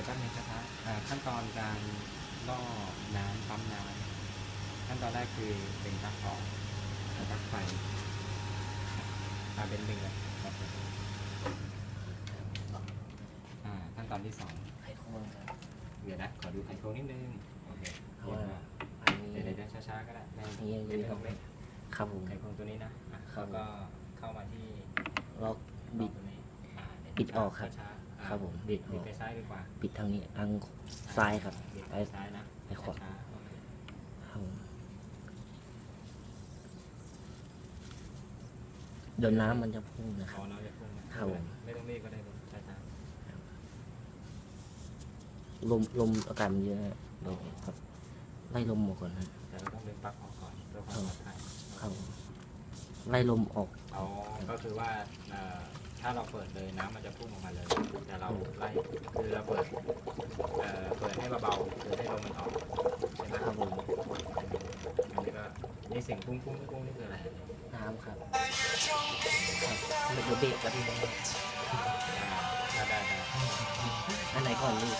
ดี๋ยวแป๊บนึงช้าๆอ่าขั้นตอนการล่อน้ำปั๊มน้ำขั้นตอนแรกคือเป็นปลั๊กออกแล้วปลั๊กไฟอ่าเป็นหนึ่งเลยครับผมอ่าขั้นตอนที่สองไขควงครับเดี๋ยวนะขอดูไขโครงนิดนึงโอเคเพราะว่าอันเดี๋ยวนี้เดี๋ยวช้าๆก็ได้ไม่นี่ไม่ไม่ต้องเร่งครับผมไขโครงตัวนี้นะอะครับแล้วก็เข้ามาที่ล็อกบิดตัวนี้อ่าเยวบิดออกครับช้าๆอ่า ครับผมบิดบิบิดดออกไปซ้ายดีกว่าปิดทางนี้ทางซ้ายครับ บิดไปไปซ้ายนะไปขวา ช้ๆโอเคครับผมเดี๋ยวน้ำมันจะพุ่งนะคขรัอบ น้องจะพุ่งนะครับผม ไม่ต้องรีบก็ได้ลูกช้าลมลมอากาศมันเยอะนะเดี๋ยวครับ ไล่ลมออกก่อนนะๆแต่เราต้องดึงปลั๊กออกก่อนเพื่อความปลอดภัยครับผมไล่ลมออก เอาก็คือว่าเอ่อ ถ้าเราเปิดเลยน้ำมันจะพุ่งออกมาเลย แต่เราไล่คือเราเปิดเอ่อเปิดให้เบาๆคือให้ลมมันออกใช่ไหมครับผมอันนี้ก็นี่เสียงปุ้งปุ้งปุ้งนี่คืออะไรน้ำครับครับเดี๋ยวเบรกกันอ่าได้ได้ อันไหนก่อนลูก